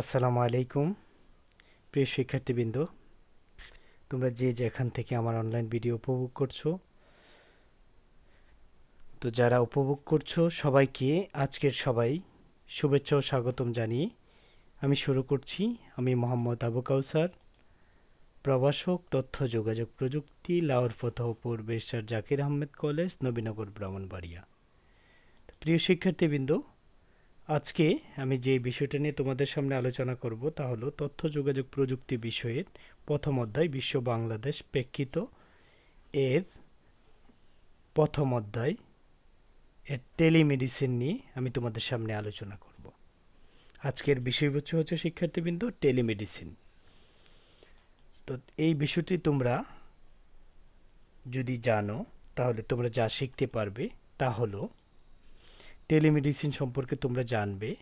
আসসালামু আলাইকুম। প্রিয় শিক্ষার্থীবৃন্দ, তোমরা যে যেখান থেকে আমার অনলাইন ভিডিও উপভোগ করছ, তো যারা উপভোগ করছ, সবাইকে আজকের সবাই শুভেচ্ছা ও স্বাগতম জানিয়ে আমি শুরু করছি। আমি মোহাম্মদ আবু কাউসার, প্রভাষক, তথ্য, যোগাযোগ প্রযুক্তি, লাহোর ফতহপুর বেশার জাকির আহমেদ কলেজ, নবীনগর, ব্রাহ্মণবাড়িয়া। প্রিয় শিক্ষার্থীবৃন্দ আজকে আমি যে বিষয়টা নিয়ে তোমাদের সামনে আলোচনা করব তা হলো তথ্য, যোগাযোগ প্রযুক্তি বিষয়ের প্রথম অধ্যায়, বিশ্ব বাংলাদেশ প্রেক্ষিত। এর প্রথম অধ্যায়, এর টেলিমেডিসিন নিয়ে আমি তোমাদের সামনে আলোচনা করব। আজকের বিষয়বস্তু হচ্ছে শিক্ষার্থীবৃন্দ, টেলিমেডিসিন। তো এই বিষয়টি তোমরা যদি জানো, তাহলে তোমরা যা শিখতে পারবে তা হলো টেলিমেডিসিন সম্পর্কে তোমরা জানবে,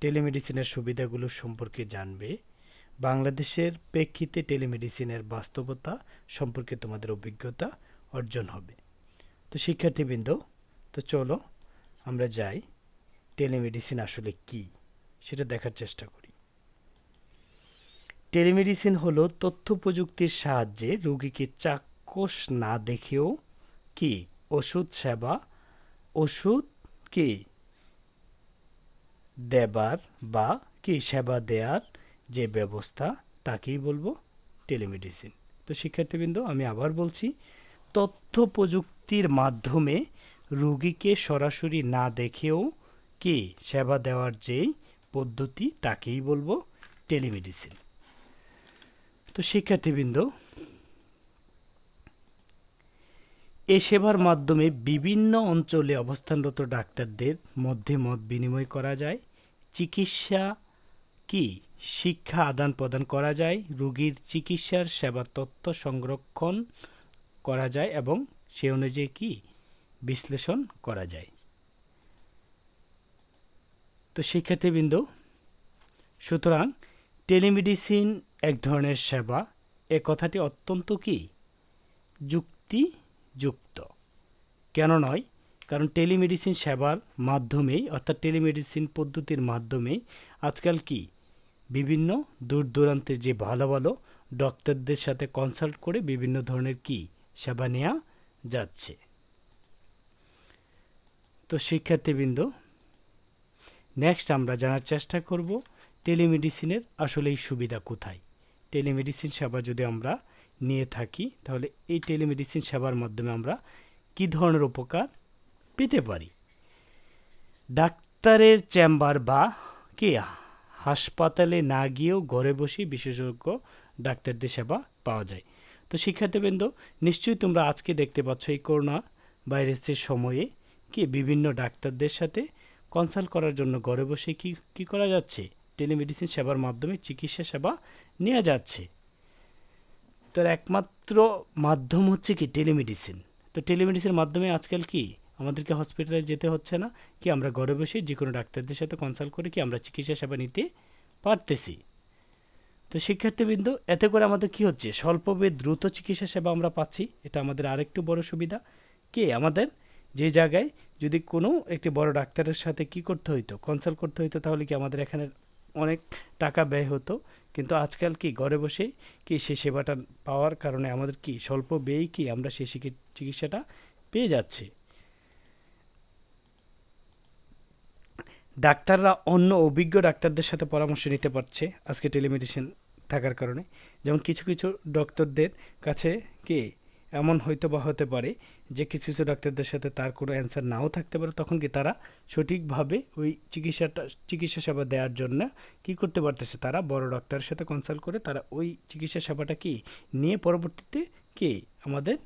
টেলিমেডিসিনের সুবিধাগুলো সম্পর্কে জানবে, বাংলাদেশের প্রেক্ষিতে টেলিমেডিসিনের বাস্তবতা সম্পর্কে তোমাদের অভিজ্ঞতা অর্জন হবে। তো শিক্ষার্থীবৃন্দ, তো চলো আমরা যাই, টেলিমেডিসিন আসলে কি, সেটা দেখার চেষ্টা করি। টেলিমেডিসিন হলো তথ্য প্রযুক্তির সাহায্যে রোগীকে চাক্ষুষ না দেখেও কি, ওষুধ সেবা, ওষুধ কি? দেবার বা কি সেবা দেওয়ার যে ব্যবস্থা, তাকেই বলব টেলিমেডিসিন। তো শিক্ষার্থীবৃন্দ, আমি আবার বলছি, তথ্য প্রযুক্তির মাধ্যমে রোগীকে সরাসরি না দেখেও কি সেবা দেওয়ার যেই পদ্ধতি, তাকেই বলব টেলিমেডিসিন। তো শিক্ষার্থীবৃন্দ, এ সেবার মাধ্যমে বিভিন্ন অঞ্চলে অবস্থানরত ডাক্তারদের মধ্যে মত বিনিময় করা যায়। চিকিৎসা কি? শিক্ষা আদান প্রদান করা যায়, রোগীর চিকিৎসার সেবা তথ্য সংরক্ষণ করা যায় এবং সে অনুযায়ী কি? বিশ্লেষণ করা যায়। তো শিক্ষার্থীবৃন্দ সুতরাং টেলিমেডিসিন এক ধরনের সেবা, এ কথাটি অত্যন্ত কি? যুক্তিযুক্ত কেন নয়? কারণ টেলিমেডিসিন সেবার মাধ্যমেই, অর্থাৎ টেলিমেডিসিন পদ্ধতির মাধ্যমেই আজকাল কি? বিভিন্ন দূর দূরান্তের যে ভালো ভালো ডক্টরদের সাথে কনসাল্ট করে বিভিন্ন ধরনের কি সেবা নেওয়া যাচ্ছে। তো শিক্ষার্থীবৃন্দ নেক্সট আমরা জানার চেষ্টা করব টেলিমেডিসিনের আসলে এই সুবিধা কোথায়? টেলিমেডিসিন সেবা যদি আমরা নিয়ে থাকি, তাহলে এই টেলিমেডিসিন সেবার মাধ্যমে আমরা কি ধরনের উপকার পেতে পারি। ডাক্তারের চেম্বার বা কি হাসপাতালে না গিয়েও ঘরে বসে বিশেষজ্ঞ ডাক্তারদের সেবা পাওয়া যায়। তো শিক্ষার্থীবৃন্দ, নিশ্চয়ই তোমরা আজকে দেখতে পাচ্ছ এই করোনা ভাইরাসের সময়ে কি বিভিন্ন ডাক্তারদের সাথে কনসাল্ট করার জন্য ঘরে বসে কি কি করা যাচ্ছে? টেলিমেডিসিন সেবার মাধ্যমে চিকিৎসা সেবা নেওয়া যাচ্ছে। তার একমাত্র মাধ্যম হচ্ছে কি টেলিমেডিসিন। তো টেলিমেডিসিনের মাধ্যমে আজকাল কি আমাদেরকে হসপিটালে যেতে হচ্ছে না। কি আমরা ঘরে বসে যে কোনো ডাক্তারদের সাথে কনসাল্ট করে কি আমরা চিকিৎসা সেবা নিতে পারতেছি? তো শিক্ষার্থীবৃন্দ, এতে করে আমাদের কি হচ্ছে? স্বল্পবে দ্রুত চিকিৎসা সেবা আমরা পাচ্ছি। এটা আমাদের আরেকটু বড় সুবিধা। কে? আমাদের যে জায়গায় যদি কোনো একটি বড় ডাক্তারের সাথে কি করতে হইতো কনসাল্ট করতে হইতো, তাহলে কি আমাদের এখানে অনেক টাকা ব্যয় হতো। কিন্তু আজকাল কি ঘরে বসে কি সেই সেবাটা পাওয়ার কারণে আমাদের কি স্বল্প ব্যয় কি আমরা সেই চিকিৎসাটা পেয়ে যাচ্ছি? ডাক্তাররা অন্য অভিজ্ঞ ডাক্তারদের সাথে পরামর্শ নিতে পারছে আজকে টেলিমেডিসিন থাকার কারণে। যেমন কিছু কিছু ডক্টরদের কাছে কি এমন হয়তো বা হতে পারে যে কিছু কিছু ডাক্তারদের সাথে তার কোনো অ্যান্সার নাও থাকতে পারে, তখন কি তারা সঠিকভাবে ওই চিকিৎসাটা, চিকিৎসা সেবা দেওয়ার জন্য কি করতে পারতেছে? তারা বড় ডাক্তারের সাথে কনসাল্ট করে তারা ওই চিকিৎসা সেবাটা কি নিয়ে পরবর্তীতে কি আমাদের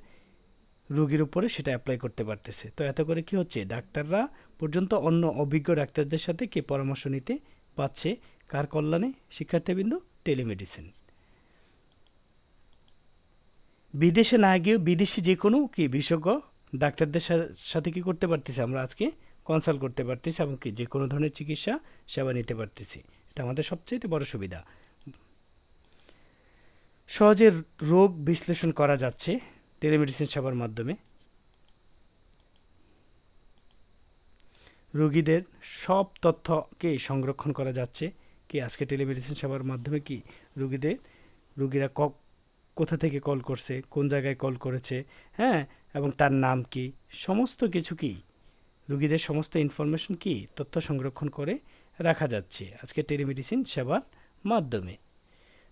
রোগীর উপরে সেটা অ্যাপ্লাই করতে পারতেছে। তো এত করে কি হচ্ছে? ডাক্তাররা পর্যন্ত অন্য অভিজ্ঞ ডাক্তারদের সাথে কে পরামর্শ নিতে পাচ্ছে কার কল্যাণে? শিক্ষার্থীবৃন্দ, টেলিমেডিসিন। বিদেশে না গিয়েও বিদেশি যে কোনো কি বিশেষজ্ঞ ডাক্তারদের সাথে কি করতে পারতেছি? আমরা আজকে কনসাল্ট করতে পারতেছি এবং কি যে কোনো ধরনের চিকিৎসা, সেবা নিতে পারতেছি। এটা আমাদের সবচেয়ে বড় সুবিধা। সহজে রোগ বিশ্লেষণ করা যাচ্ছে টেলিমেডিসিন সেবার মাধ্যমে। রোগীদের সব তথ্যকে সংরক্ষণ করা যাচ্ছে। কি আজকে টেলিমেডিসিন সেবার মাধ্যমে কি রুগীদের, রুগীরা ক, কোথা থেকে কল করছে, কোন জায়গায় কল করেছে হ্যাঁ? এবং তার নাম কি? সমস্ত কিছু কি? রুগীদের সমস্ত ইনফরমেশন কি? তথ্য সংরক্ষণ করে রাখা যাচ্ছে আজকে টেলিমেডিসিন সেবার মাধ্যমে।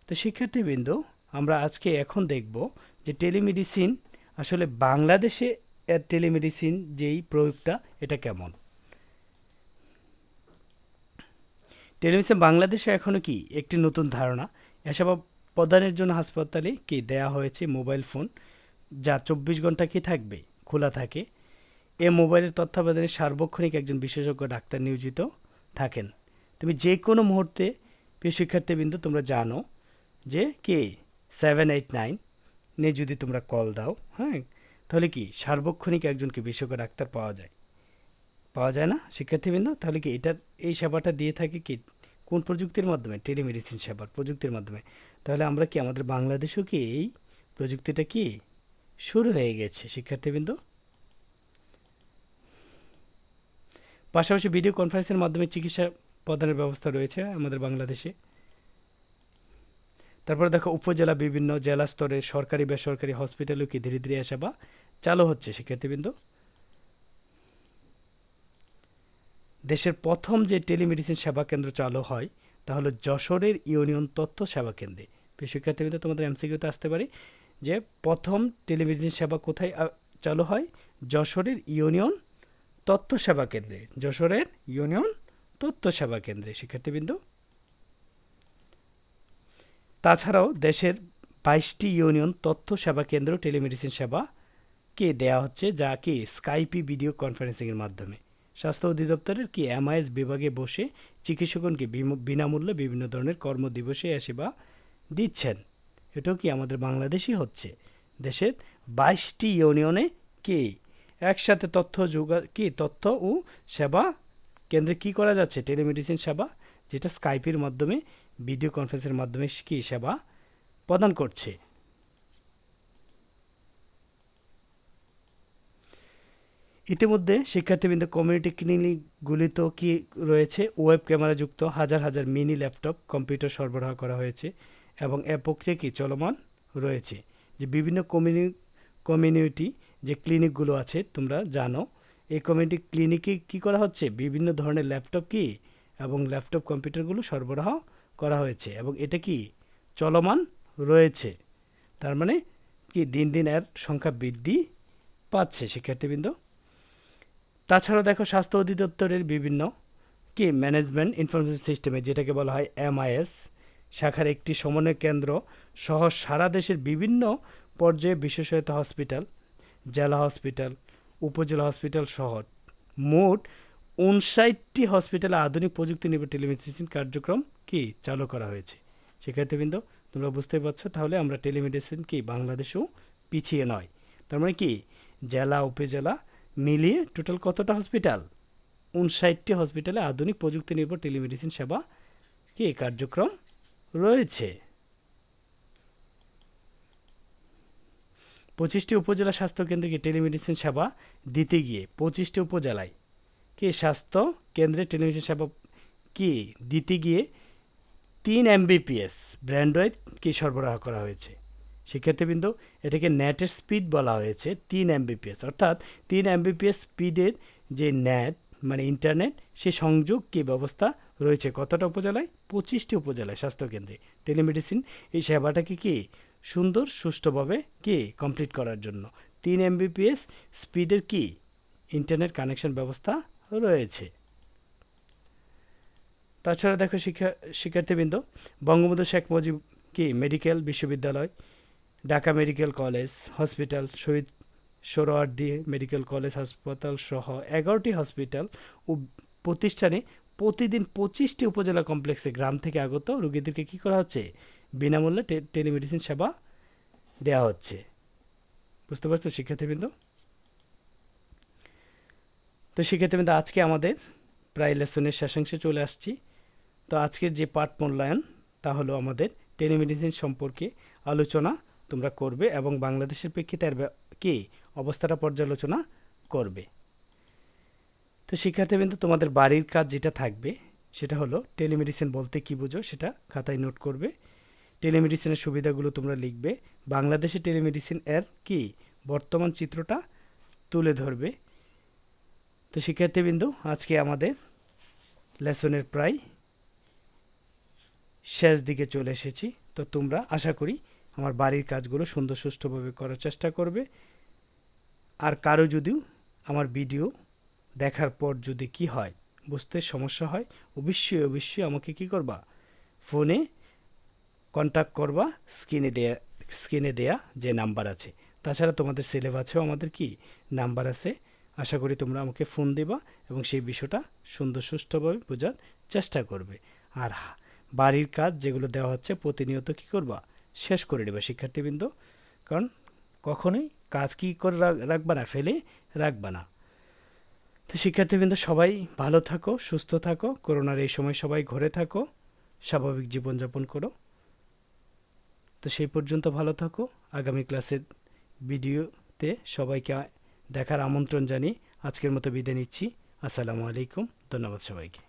তো শিক্ষার্থীবৃন্দ, আমরা আজকে এখন দেখব যে টেলিমেডিসিন আসলে বাংলাদেশে টেলিমেডিসিন যেই প্রয়োগটা, এটা কেমন? টেলিমেডিসিন বাংলাদেশে এখনও কি একটি নতুন ধারণা? এসব প্রদানের জন্য হাসপাতালে কি দেয়া হয়েছে মোবাইল ফোন? যা চব্বিশ ঘণ্টা কি থাকবে? খোলা থাকে? এ মোবাইলের তত্ত্বাবধানে সার্বক্ষণিক একজন বিশেষজ্ঞ ডাক্তার নিয়োজিত থাকেন। তুমি যে কোনো মুহূর্তে প্রিয় শিক্ষার্থীবৃন্দ, তোমরা জানো যে কে? Seven eight nine. নিয়ে যদি তোমরা কল দাও হ্যাঁ? তাহলে কি সার্বক্ষণিক একজনকে বিশেষজ্ঞ ডাক্তার পাওয়া যায়? পাওয়া যায় না। শিক্ষার্থীবৃন্দ, তাহলে কি এটার, এই সেবাটা দিয়ে থাকে কি, কোন প্রযুক্তির মাধ্যমে? টেলিমেডিসিন সেবার প্রযুক্তির মাধ্যমে। তাহলে আমরা কি, আমাদের বাংলাদেশেও কি এই প্রযুক্তিটা কি শুরু হয়ে গেছে, শিক্ষার্থীবৃন্দ? পাশাপাশি ভিডিও কনফারেন্সের মাধ্যমে চিকিৎসা প্রদানের ব্যবস্থা রয়েছে আমাদের বাংলাদেশে। তারপরে দেখো, উপজেলা বিভিন্ন জেলা স্তরের সরকারি, বেসরকারি হসপিটালও কি ধীরে ধীরে সেবা চালু হচ্ছে, শিক্ষার্থীবৃন্দ? দেশের প্রথম যে টেলিমেডিসিন সেবা কেন্দ্র চালু হয়, তা হলো যশোরের ইউনিয়ন তথ্য সেবা কেন্দ্রে। শিক্ষার্থীবৃন্দ, তোমাদের এমসিকিউতে আসতে পারি যে প্রথম টেলিমেডিসিন সেবা কোথায় চালু হয়? যশোরের ইউনিয়ন তথ্য সেবা কেন্দ্রে। যশোরের ইউনিয়ন তথ্য সেবা কেন্দ্রে। শিক্ষার্থীবৃন্দ। তাছাড়াও দেশের বাইশটি ইউনিয়ন তথ্য সেবা কেন্দ্র টেলিমেডিসিন সেবা কে দেয়া হচ্ছে, যা কি স্কাইপি ভিডিও কনফারেন্সিংয়ের মাধ্যমে। স্বাস্থ্য অধিদপ্তরের কি এমআইএস বিভাগে বসে চিকিৎসকগণকে বিনামূল্যে বিভিন্ন ধরনের কর্মদিবসে সেবা দিচ্ছেন? এটাও কি আমাদের বাংলাদেশই হচ্ছে? দেশের বাইশটি ইউনিয়নে কি একসাথে তথ্য যোগা, কি তথ্য ও সেবা কেন্দ্রে কি করা যাচ্ছে? টেলিমেডিসিন সেবা, যেটা স্কাইপের মাধ্যমে, ভিডিও কনফারেন্সের মাধ্যমে কি সেবা প্রদান করছে? ইতিমধ্যে শিক্ষার্থীবৃন্দ কমিউনিটি ক্লিনিকগুলিতেও কি রয়েছে? ওয়েব ক্যামেরাযুক্ত হাজার হাজার মিনি ল্যাপটপ কম্পিউটার সরবরাহ করা হয়েছে এবং এ প্রক্রিয়া কি চলমান রয়েছে? যে বিভিন্ন কমিউনি কমিউনিটি যে ক্লিনিকগুলো আছে, তোমরা জানো, এই কমিউনিটি ক্লিনিকে কি করা হচ্ছে? বিভিন্ন ধরনের ল্যাপটপ কি এবং ল্যাপটপ কম্পিউটারগুলো সরবরাহ করা হয়েছে এবং এটা কি চলমান রয়েছে? তার মানে কি দিন দিন এর সংখ্যা বৃদ্ধি পাচ্ছে শিক্ষার্থীবৃন্দ? তাছাড়া দেখো স্বাস্থ্য অধিদপ্তরের বিভিন্ন কি ম্যানেজমেন্ট ইনফরমেশন সিস্টেমে যেটাকে বলা হয় এমআইএস শাখার একটি সমন্বয় কেন্দ্র সহ সারা দেশের বিভিন্ন পর্যায়ে বিশেষায়িত হসপিটাল জেলা হসপিটাল উপজেলা হসপিটাল সহ মোট উনষাটটি হসপিটালে আধুনিক প্রযুক্তি নির্ভর টেলিমেডিসিন কার্যক্রম কি চালু করা হয়েছে? শিক্ষার্থীবৃন্দ, তোমরা বুঝতেই পারছ, তাহলে আমরা টেলিমেডিসিন কি বাংলাদেশেও পিছিয়ে নয়। তার মানে কি? জেলা, উপজেলা মিলিয়ে টোটাল কতটা হসপিটাল? উনষাটটি হসপিটালে আধুনিক প্রযুক্তি নির্ভর টেলিমেডিসিন সেবা কি কার্যক্রম রয়েছে? পঁচিশটি উপজেলা স্বাস্থ্য কেন্দ্রে কি টেলিমেডিসিন সেবা দিতে গিয়ে পঁচিশটি উপজেলায় কি স্বাস্থ্য কেন্দ্রে টেলিমেডিসিন সেবা কি দিতে গিয়ে তিন এমবিপিএস ব্র্যান্ডওয়েড কি সরবরাহ করা হয়েছে? শিক্ষার্থীবৃন্দ, এটাকে নেটের স্পিড বলা হয়েছে, তিন এমবিপিএস অর্থাৎ তিন এমবিপিএস স্পিডের যে নেট মানে ইন্টারনেট সে সংযোগ কি ব্যবস্থা রয়েছে কতটা উপজেলায়? পঁচিশটি উপজেলায় স্বাস্থ্যকেন্দ্রে। টেলিমেডিসিন এই সেবাটাকে কি সুন্দর, সুষ্ঠুভাবে কি কমপ্লিট করার জন্য? তিন এমবিপিএস স্পিডের কি ইন্টারনেট কানেকশন ব্যবস্থা রয়েছে? তাছাড়া দেখো শিক্ষা, শিক্ষার্থীবৃন্দ, বঙ্গবন্ধু শেখ মুজিব কি মেডিকেল বিশ্ববিদ্যালয় Dhaka medical college hospital Shaheed Suhrawardy medical college হাসপাতাল সহ এগারোটি হসপিটাল ও প্রতিষ্ঠানে প্রতিদিন পঁচিশটি উপজেলা কমপ্লেক্সে গ্রাম থেকে আগত রোগীদেরকে কী করা হচ্ছে? বিনামূল্যে টেলিমেডিসিন সেবা দেওয়া হচ্ছে। বুঝতে পারছ শিক্ষার্থীবৃন্দ? তো শিক্ষার্থীবৃন্দ, আজকে আমাদের প্রায় লেসনের শেষাংশে চলে আসছি। তো আজকের যে পাঠ মূল্যায়ন, তা হলো আমাদের টেলিমেডিসিন সম্পর্কে আলোচনা। তোমরা করবে এবং বাংলাদেশের প্রেক্ষিতে এর কি? অবস্থাটা পর্যালোচনা করবে। তো শিক্ষার্থীবৃন্দ, তোমাদের বাড়ির কাজ যেটা থাকবে, সেটা হলো টেলিমেডিসিন বলতে কী বুঝো সেটা খাতায় নোট করবে। টেলিমেডিসিনের সুবিধাগুলো তোমরা লিখবে। বাংলাদেশে টেলিমেডিসিন এর কি? বর্তমান চিত্রটা তুলে ধরবে। তো শিক্ষার্থীবৃন্দ, আজকে আমাদের লেসনের প্রায় শেষ দিকে চলে এসেছি। তো তোমরা আশা করি আমার বাড়ির কাজগুলো সুন্দর সুষ্ঠুভাবে করার চেষ্টা করবে। আর কারও যদিও আমার ভিডিও দেখার পর যদি কি হয়, বুঝতে সমস্যা হয়, অবশ্যই অবশ্যই আমাকে কি করবা? ফোনে কন্ট্যাক্ট করবা, স্ক্রিনে দেয়া স্ক্রিনে দেয়া যে নাম্বার আছে। তাছাড়া তোমাদের সিলেবাসেও আমাদের কি? নাম্বার আছে। আশা করি তোমরা আমাকে ফোন দিবা এবং সেই বিষয়টা সুন্দর সুষ্ঠুভাবে বোঝার চেষ্টা করবে। আর বাড়ির কাজ যেগুলো দেওয়া হচ্ছে প্রতিনিয়ত কি করবা? শেষ করে নেবে শিক্ষার্থীবৃন্দ। কারণ কখনোই কাজ কি করে রাখবা না, ফেলে রাখবা না। তো শিক্ষার্থীবৃন্দ সবাই ভালো থাকো, সুস্থ থাকো, করোনার এই সময় সবাই ঘরে থাকো, স্বাভাবিক জীবনযাপন করো। তো সেই পর্যন্ত ভালো থাকো। আগামী ক্লাসের ভিডিওতে সবাইকে দেখার আমন্ত্রণ জানিয়ে আজকের মতো বিদায় নিচ্ছি। আসসালামু আলাইকুম। ধন্যবাদ সবাইকে।